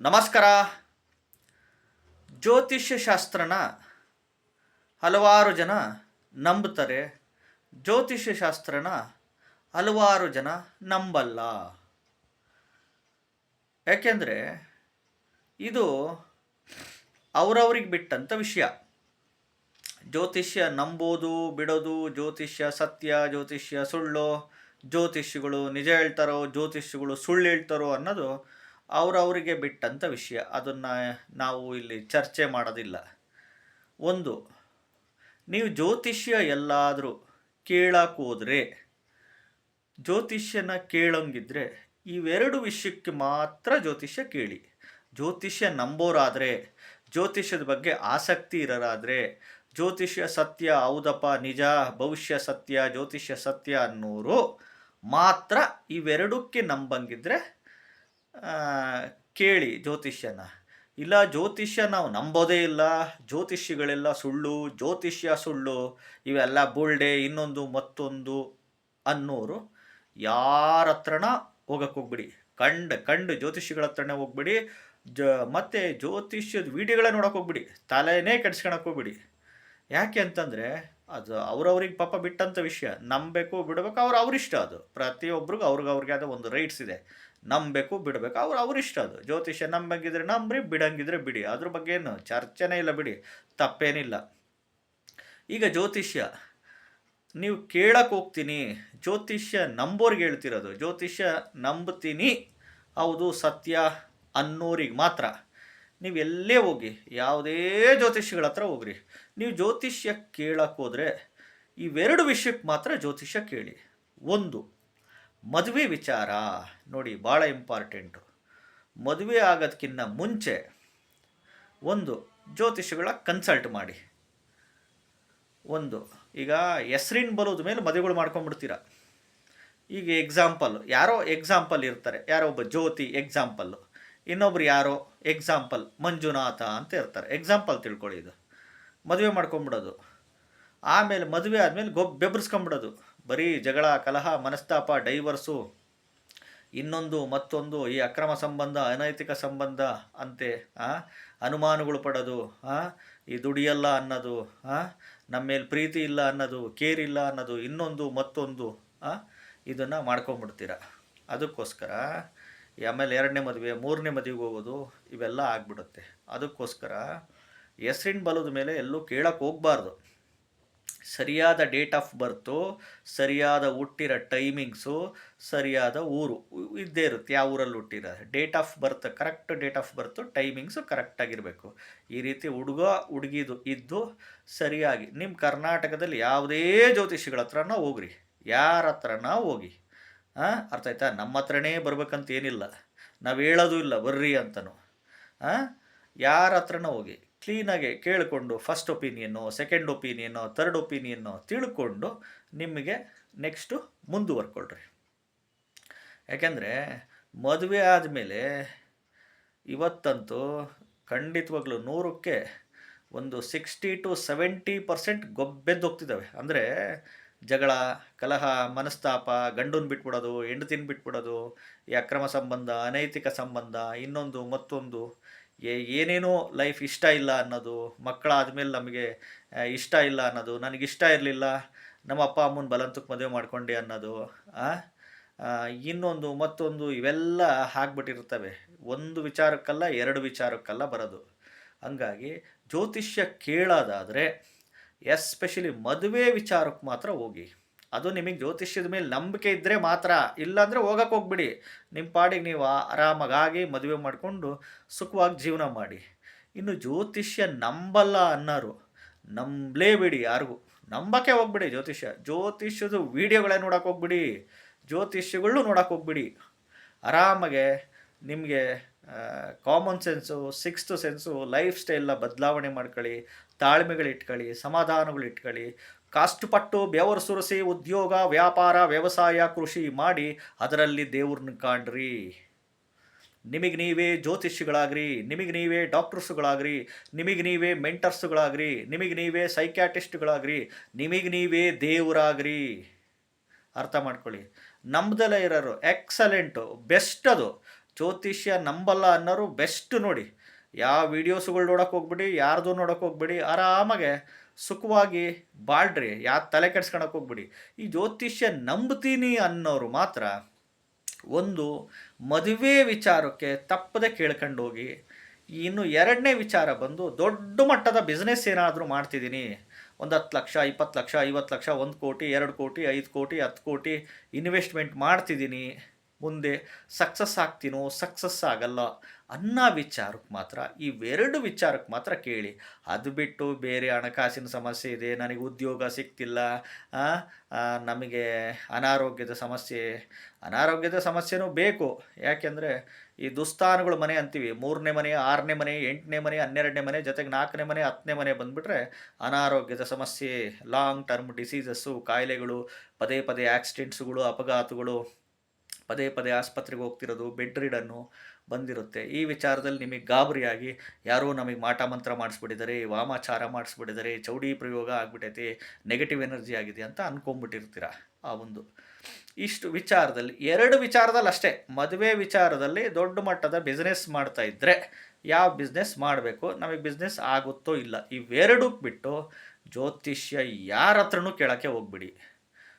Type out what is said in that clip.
ನಮಸ್ಕಾರ. ಜ್ಯೋತಿಷ್ಯ ಶಾಸ್ತ್ರನ ಹಲವಾರು ಜನ ನಂಬುತ್ತಾರೆ. ಜ್ಯೋತಿಷ್ಯ ಶಾಸ್ತ್ರನ ಹಲವಾರು ಜನ ನಂಬಲ್ಲ. ಯಾಕೆಂದರೆ ಇದು ಅವರವ್ರಿಗೆ ಬಿಟ್ಟಂಥ ವಿಷಯ. ಜ್ಯೋತಿಷ್ಯ ನಂಬೋದು, ಬಿಡೋದು, ಜ್ಯೋತಿಷ್ಯ ಸತ್ಯ, ಜ್ಯೋತಿಷ್ಯ ಸುಳ್ಳು, ಜ್ಯೋತಿಷ್ಯಗಳು ನಿಜ ಹೇಳ್ತಾರೋ, ಜ್ಯೋತಿಷ್ಯಗಳು ಸುಳ್ಳು ಹೇಳ್ತಾರೋ ಅನ್ನೋದು ಅವರವರಿಗೆ ಬಿಟ್ಟಂಥ ವಿಷಯ. ಅದನ್ನು ನಾವು ಇಲ್ಲಿ ಚರ್ಚೆ ಮಾಡೋದಿಲ್ಲ. ಒಂದು, ನೀವು ಜ್ಯೋತಿಷ್ಯ ಎಲ್ಲಾದರೂ ಕೇಳಕ್ಕೆ ಜ್ಯೋತಿಷ್ಯನ ಕೇಳೋಂಗಿದ್ರೆ ಇವೆರಡು ವಿಷಯಕ್ಕೆ ಮಾತ್ರ ಜ್ಯೋತಿಷ್ಯ ಕೇಳಿ. ಜ್ಯೋತಿಷ್ಯ ನಂಬೋರಾದರೆ, ಜ್ಯೋತಿಷ್ಯದ ಬಗ್ಗೆ ಆಸಕ್ತಿ ಇರೋರಾದರೆ, ಜ್ಯೋತಿಷ್ಯ ಸತ್ಯ ಹೌದಪ್ಪ, ನಿಜ, ಭವಿಷ್ಯ ಸತ್ಯ, ಜ್ಯೋತಿಷ್ಯ ಸತ್ಯ ಅನ್ನೋರು ಮಾತ್ರ ಇವೆರಡಕ್ಕೆ ನಂಬಂಗಿದ್ರೆ ಕೇಳಿ ಜ್ಯೋತಿಷ್ಯನ. ಇಲ್ಲ, ಜ್ಯೋತಿಷ್ಯ ನಾವು ನಂಬೋದೇ ಇಲ್ಲ. ಜ್ಯೋತಿಷಿಗಳೆಲ್ಲ ಸುಳ್ಳು, ಜ್ಯೋತಿಷ್ಯ ಸುಳ್ಳು, ಇವೆಲ್ಲ ಬುಳ್ಡೆ, ಇನ್ನೊಂದು ಮತ್ತೊಂದು ಅನ್ನೋರು ಯಾರ ಹತ್ರನ ಹೋಗಕ್ಕೆ ಹೋಗ್ಬಿಡಿ. ಕಂಡು ಕಂಡು ಜ್ಯೋತಿಷಿಗಳ ಹತ್ರನೇ ಹೋಗ್ಬಿಡಿ. ಜ, ಮತ್ತು ಜ್ಯೋತಿಷ್ಯದ ವಿಡಿಯೋಗಳೇ ನೋಡಕ್ಕೆ ಹೋಗ್ಬಿಡಿ. ತಲೆನೇ ಕೆಡ್ಸ್ಕೊಳಕ್ಕೆ ಹೋಗ್ಬಿಡಿ. ಯಾಕೆ ಅಂತಂದರೆ, ಅದು ಅವ್ರವ್ರಿಗೆ ಪಾಪ ಬಿಟ್ಟಂಥ ವಿಷಯ. ನಂಬಬೇಕು, ಬಿಡಬೇಕು, ಅವ್ರು ಅವ್ರಿಷ್ಟ ಅದು. ಪ್ರತಿಯೊಬ್ರಿಗೂ ಅವ್ರಿಗೆ ಅವ್ರಿಗೆ ಆದ ಒಂದು ರೈಟ್ಸ್ ಇದೆ. ನಂಬಬೇಕು, ಬಿಡಬೇಕು. ಅವ್ರು ಅವರಿಷ್ಟ ಅದು. ಜ್ಯೋತಿಷ್ಯ ನಂಬಂಗಿದ್ರೆ ನಂಬ್ರಿ, ಬಿಡಂಗಿದ್ರೆ ಬಿಡಿ. ಅದ್ರ ಬಗ್ಗೆ ಏನು ಚರ್ಚೆನೇ ಇಲ್ಲ ಬಿಡಿ. ತಪ್ಪೇನಿಲ್ಲ. ಈಗ ಜ್ಯೋತಿಷ್ಯ. ನೀವು ಕೇಳಕ್ಕೆ ಹೋಗ್ತೀನಿ. ಜ್ಯೋತಿಷ್ಯ ನಂಬೋರಿಗೆ ಹೇಳ್ತಿರೋದು. ಜ್ಯೋತಿಷ್ಯ ನಂಬ್ತೀನಿ. ಹೌದು, ಸತ್ಯ ಅನ್ನೋರಿಗೆ ಮಾತ್ರ. ನೀವು ಎಲ್ಲೇ ಹೋಗಿ, ಯಾವುದೇ ಜ್ಯೋತಿಷ್ಯಗಳ ಹತ್ರ ಹೋಗ್ರಿ. ನೀವು ಜ್ಯೋತಿಷ್ಯ ಕೇಳಕ್ಕೆ ಹೋದರೆ, ಇವೆರಡು ವಿಷಯಕ್ಕೆ ಮಾತ್ರ ಜ್ಯೋತಿಷ್ಯ ಕೇಳಿ. ಒಂದು ಮದುವೆ ವಿಚಾರ. ನೋಡಿ ಭಾಳ ಇಂಪಾರ್ಟೆಂಟು ಮದುವೆ ಆಗೋದಕ್ಕಿಂತ ಮುಂಚೆ ಒಂದು ಜ್ಯೋತಿಷಿಗಳ ಕನ್ಸಲ್ಟ್ ಮಾಡಿ. ಒಂದು, ಈಗ ಹೆಸ್ರಿನ ಬರೋದ ಮೇಲೆ ಮದುವೆಗಳು ಮಾಡ್ಕೊಂಡ್ಬಿಡ್ತೀರ? ಈಗ ಎಕ್ಸಾಂಪಲ್ ಯಾರೋ ಎಕ್ಸಾಂಪಲ್ ಇರ್ತಾರೆ. ಯಾರೋ ಒಬ್ಬ ಜ್ಯೋತಿ ಎಕ್ಸಾಂಪಲ್ಲು ಇನ್ನೊಬ್ರು ಯಾರೋ ಎಕ್ಸಾಂಪಲ್ ಮಂಜುನಾಥ ಅಂತ ಇರ್ತಾರೆ. ಎಕ್ಸಾಂಪಲ್ ತಿಳ್ಕೊಳ್ಳಿ ಇದು. ಮದುವೆ ಮಾಡ್ಕೊಂಬಿಡೋದು ಆಮೇಲೆ ಮದುವೆ ಆದಮೇಲೆ ಗೊ ಬೆಬ್ರಿಸ್ಕೊಂಬಿಡೋದು ಬರೀ ಜಗಳ, ಕಲಹ, ಮನಸ್ತಾಪ, ಡೈವರ್ಸು, ಇನ್ನೊಂದು ಮತ್ತೊಂದು ಈ ಅಕ್ರಮ ಸಂಬಂಧ, ಅನೈತಿಕ ಸಂಬಂಧ ಅಂತೆ ಅನುಮಾನಗಳು ಪಡೋದು ಈ ದುಡಿಯಲ್ಲ ಅನ್ನೋದು ನಮ್ಮ ಮೇಲೆ ಪ್ರೀತಿ ಇಲ್ಲ ಅನ್ನೋದು, ಕೇರ್ ಇಲ್ಲ ಅನ್ನೋದು, ಇನ್ನೊಂದು ಮತ್ತೊಂದು ಇದನ್ನು ಮಾಡ್ಕೊಂಬಿಡ್ತೀರ? ಅದಕ್ಕೋಸ್ಕರ ಆಮೇಲೆ ಎರಡನೇ ಮದುವೆ, ಮೂರನೇ ಮದುವೆಗೆ ಹೋಗೋದು, ಇವೆಲ್ಲ ಆಗಿಬಿಡುತ್ತೆ. ಅದಕ್ಕೋಸ್ಕರ ಹೆಸರಿನ ಬಲದ ಮೇಲೆ ಎಲ್ಲೂ ಕೇಳಕ್ಕೆ ಹೋಗಬಾರ್ದು. ಸರಿಯಾದ ಡೇಟ್ ಆಫ್ ಬರ್ತು ಸರಿಯಾದ ಹುಟ್ಟಿರೋ ಟೈಮಿಂಗ್ಸು ಸರಿಯಾದ ಊರು, ಇದ್ದೇ ಇರುತ್ತೆ, ಯಾವ ಊರಲ್ಲಿ ಹುಟ್ಟಿರೋ. Date of birth correct date of birth timings ಕರೆಕ್ಟಾಗಿರಬೇಕು ಈ ರೀತಿ ಹುಡುಗ, ಹುಡುಗಿದು ಇದ್ದು ಸರಿಯಾಗಿ ನಿಮ್ಮ ಕರ್ನಾಟಕದಲ್ಲಿ ಯಾವುದೇ ಜ್ಯೋತಿಷಿಗಳ ಹತ್ರನ ಹೋಗ್ರಿ. ಯಾರ ಹತ್ರನ ಹೋಗಿ. ಹಾಂ ಅರ್ಥ ಆಯ್ತಾ? ನಮ್ಮ ಹತ್ರನೇ ಬರ್ಬೇಕಂತ ಏನಿಲ್ಲ. ನಾವು ಹೇಳೋದು ಇಲ್ಲ, ಬರ್ರಿ ಅಂತನೂ. ಹಾಂ ಯಾರ ಹತ್ರನ ಹೋಗಿ. ಕ್ಲೀನಾಗಿ ಕೇಳಿಕೊಂಡು first opinion second opinion third opinion ತಿಳ್ಕೊಂಡು ನಿಮಗೆ ನೆಕ್ಸ್ಟು ಮುಂದುವರ್ಕೊಳ್ರಿ. ಯಾಕೆಂದರೆ ಮದುವೆ ಆದಮೇಲೆ ಇವತ್ತಂತೂ ಖಂಡಿತವಾಗ್ಲೂ ನೂರಕ್ಕೆ ಒಂದು ಸಿಕ್ಸ್ಟಿ ಟು ಸೆವೆಂಟಿ ಪರ್ಸೆಂಟ್ ಗೊಬ್ಬೆದ್ದು ಹೋಗ್ತಿದ್ದಾವೆ. ಅಂದರೆ ಜಗಳ, ಕಲಹ, ಮನಸ್ತಾಪ, ಗಂಡನ್ ಬಿಟ್ಬಿಡೋದು, ಹೆಂಡತಿನ ಬಿಟ್ಬಿಡೋದು, ಈ ಅಕ್ರಮ ಸಂಬಂಧ, ಅನೈತಿಕ ಸಂಬಂಧ, ಇನ್ನೊಂದು ಮತ್ತೊಂದು ಏನೇನೋ ಲೈಫ್ ಇಷ್ಟ ಇಲ್ಲ ಅನ್ನೋದು, ಮಕ್ಕಳಾದಮೇಲೆ ನಮಗೆ ಇಷ್ಟ ಇಲ್ಲ ಅನ್ನೋದು ನನಗೆ ಇಷ್ಟ ಇರಲಿಲ್ಲ, ನಮ್ಮ ಅಪ್ಪ ಅಮ್ಮನ ಬಲಂತಕ್ಕೆ ಮದುವೆ ಮಾಡ್ಕೊಂಡೆ ಅನ್ನೋದು ಇನ್ನೊಂದು, ಮತ್ತೊಂದು ಇವೆಲ್ಲ ಆಗ್ಬಿಟ್ಟಿರ್ತವೆ ಒಂದು ವಿಚಾರಕ್ಕಲ್ಲ, ಎರಡು ವಿಚಾರಕ್ಕಲ್ಲ ಬರೋದು. ಹಂಗಾಗಿ ಜ್ಯೋತಿಷ್ಯ ಕೇಳೋದಾದರೆ ಎಸ್ಪೆಷಲಿ ಮದುವೆ ವಿಚಾರಕ್ಕೆ ಮಾತ್ರ ಹೋಗಿ. ಅದು ನಿಮಗೆ ಜ್ಯೋತಿಷ್ಯದ ಮೇಲೆ ನಂಬಿಕೆ ಇದ್ದರೆ ಮಾತ್ರ, ಇಲ್ಲಾಂದರೆ ಹೋಗಕ್ಕೆ ಹೋಗ್ಬಿಡಿ. ನಿಮ್ಮ ಪಾಡಿಗೆ ನೀವು ಆರಾಮಾಗಿ ಮದುವೆ ಮಾಡಿಕೊಂಡು ಸುಖವಾಗಿ ಜೀವನ ಮಾಡಿ. ಇನ್ನು ಜ್ಯೋತಿಷ್ಯ ನಂಬಲ್ಲ ಅನ್ನೋರು, ನಂಬಲೇಬೇಡಿ ಯಾರಿಗೂ. ನಂಬಕ್ಕೆ ಹೋಗ್ಬಿಡಿ ಜ್ಯೋತಿಷ್ಯ. ಜ್ಯೋತಿಷ್ಯದ ವೀಡಿಯೋಗಳೇ ನೋಡಕ್ಕೆ ಹೋಗ್ಬಿಡಿ. ಜ್ಯೋತಿಷ್ಯಗಳು ನೋಡಕ್ಕೆ ಹೋಗ್ಬಿಡಿ. ಆರಾಮಾಗೆ ನಿಮಗೆ common sense sixth sense life ಸ್ಟೈಲ್ನ ಬದಲಾವಣೆ ಮಾಡ್ಕೊಳ್ಳಿ ತಾಳ್ಮೆಗಳು ಇಟ್ಕೊಳ್ಳಿ ಸಮಾಧಾನಗಳು ಇಟ್ಕೊಳ್ಳಿ ಕಷ್ಟಪಟ್ಟು ಬೆವರು ಸುರಿಸಿ ಉದ್ಯೋಗ, ವ್ಯಾಪಾರ, ವ್ಯವಸಾಯ ಕೃಷಿ ಮಾಡಿ ಅದರಲ್ಲಿ ದೇವ್ರನ್ನ ಕಾಣ್ರಿ. ನಿಮಗೆ ನೀವೇ ಜ್ಯೋತಿಷಿಗಳಾಗ್ರಿ ನಿಮಗೆ ನೀವೇ ಡಾಕ್ಟರ್ಸ್ಗಳಾಗ್ರಿ, ನಿಮಗೆ ನೀವೇ ಮೆಂಟರ್ಸ್ಗಳಾಗ್ರಿ, ನಿಮಗೆ ನೀವೇ ಸೈಕ್ಯಾಟಿಸ್ಟ್ಗಳಾಗ್ರಿ, ನಿಮಗೆ ನೀವೇ ದೇವರಾಗ್ರಿ. ಅರ್ಥ ಮಾಡ್ಕೊಳ್ಳಿ. ನಮ್ದೆಲ್ಲ ಇರೋರು, ಎಕ್ಸಲೆಂಟು ಬೆಸ್ಟ್ ಅದು ಜ್ಯೋತಿಷ್ಯ ನಂಬಲ್ಲ ಅನ್ನೋರು ಬೆಸ್ಟ್ ನೋಡಿ. ಯಾವ ವೀಡಿಯೋಸ್ಗಳು ನೋಡೋಕೆ ಹೋಗ್ಬಿಡಿ, ಯಾರ್ದು ನೋಡೋಕೆ ಹೋಗ್ಬಿಡಿ, ಆರಾಮಾಗೆ ಸುಖವಾಗಿ ಬಾಳ್ರಿ ಯಾ ತಲೆ ಕೆಡ್ಸ್ಕೊಳಕ್ಕೆ ಹೋಗ್ಬಿಡಿ. ಈ ಜ್ಯೋತಿಷ್ಯ ನಂಬ್ತೀನಿ ಅನ್ನೋರು ಮಾತ್ರ ಒಂದು ಮದುವೆ ವಿಚಾರಕ್ಕೆ ತಪ್ಪದೆ ಕೇಳ್ಕೊಂಡು ಹೋಗಿ ಇನ್ನು ಎರಡನೇ ವಿಚಾರ ಬಂದು ದೊಡ್ಡ ಮಟ್ಟದ ಬಿಸ್ನೆಸ್ ಏನಾದರೂ ಮಾಡ್ತಿದ್ದೀನಿ. ಒಂದು ಹತ್ತು ಲಕ್ಷ, ಇಪ್ಪತ್ತು ಲಕ್ಷ, ಐವತ್ತು ಲಕ್ಷ, ಒಂದು ಕೋಟಿ, ಎರಡು ಕೋಟಿ, ಐದು ಕೋಟಿ, ಹತ್ತು ಕೋಟಿ ಇನ್ವೆಸ್ಟ್ಮೆಂಟ್ ಮಾಡ್ತಿದ್ದೀನಿ. ಮುಂದೆ ಸಕ್ಸಸ್ ಆಗ್ತೀನೋ ಸಕ್ಸಸ್ ಆಗಲ್ಲ ಅನ್ನೋ ವಿಚಾರಕ್ಕೆ ಮಾತ್ರ ಇವೆರಡು ವಿಚಾರಕ್ಕೆ ಮಾತ್ರ ಕೇಳಿ. ಅದು ಬಿಟ್ಟು ಬೇರೆ ಹಣಕಾಸಿನ ಸಮಸ್ಯೆ ಇದೆ, ನನಗೆ ಉದ್ಯೋಗ ಸಿಗ್ತಿಲ್ಲ ನಮಗೆ ಅನಾರೋಗ್ಯದ ಸಮಸ್ಯೆ, ಅನಾರೋಗ್ಯದ ಸಮಸ್ಯೆನೂ ಬೇಕು. ಯಾಕೆಂದರೆ ಈ ದುಸ್ಥಾನಗಳು ಮನೆ ಅಂತೀವಿ, ಮೂರನೇ ಮನೆ, ಆರನೇ ಮನೆ, ಎಂಟನೇ ಮನೆ, ಹನ್ನೆರಡನೇ ಮನೆ, ಜೊತೆಗೆ ನಾಲ್ಕನೇ ಮನೆ, ಹತ್ತನೇ ಮನೆ ಬಂದುಬಿಟ್ರೆ ಅನಾರೋಗ್ಯದ ಸಮಸ್ಯೆ ಲಾಂಗ್ ಟರ್ಮ್ ಡಿಸೀಸಸ್ಸು ಕಾಯಿಲೆಗಳು, ಪದೇ ಪದೇ ಆಕ್ಸಿಡೆಂಟ್ಸ್ಗಳು ಅಪಘಾತಗಳು ಪದೇ ಪದೇ ಆಸ್ಪತ್ರೆಗೆ ಹೋಗ್ತಿರೋದು, ಬೆಡ್ ರೀಡನ್ನು ಬಂದಿರುತ್ತೆ. ಈ ವಿಚಾರದಲ್ಲಿ ನಿಮಗೆ ಗಾಬರಿಯಾಗಿ ಯಾರೋ ನಮಗೆ ಮಾಟ ಮಂತ್ರ ಮಾಡಿಸ್ಬಿಟ್ಟಿದ್ದಾರೆ, ವಾಮಾಚಾರ ಮಾಡಿಸ್ಬಿಟ್ಟಿದ್ದಾರೆ, ಚೌಡಿ ಪ್ರಯೋಗ ಆಗ್ಬಿಟ್ಟೈತೆ ನೆಗೆಟಿವ್ ಎನರ್ಜಿ ಆಗಿದೆ ಅಂತ ಅಂದ್ಕೊಂಬಿಟ್ಟಿರ್ತೀರ ಆ ಒಂದು ಇಷ್ಟು ವಿಚಾರದಲ್ಲಿ, ಎರಡು ವಿಚಾರದಲ್ಲಿ ಅಷ್ಟೇ. ಮದುವೆ ವಿಚಾರದಲ್ಲಿ ದೊಡ್ಡ ಮಟ್ಟದ ಬಿಸ್ನೆಸ್ ಮಾಡ್ತಾ ಇದ್ದರೆ ಯಾವ ಬಿಸ್ನೆಸ್ ಮಾಡಬೇಕು, ನಮಗೆ ಬಿಸ್ನೆಸ್ ಆಗುತ್ತೋ ಇಲ್ಲ ಇವೆರಡಕ್ಕೆ ಬಿಟ್ಟು ಜ್ಯೋತಿಷ್ಯ ಯಾರ ಹತ್ರನೂ ಕೇಳೋಕ್ಕೆ ಹೋಗ್ಬಿಡಿ.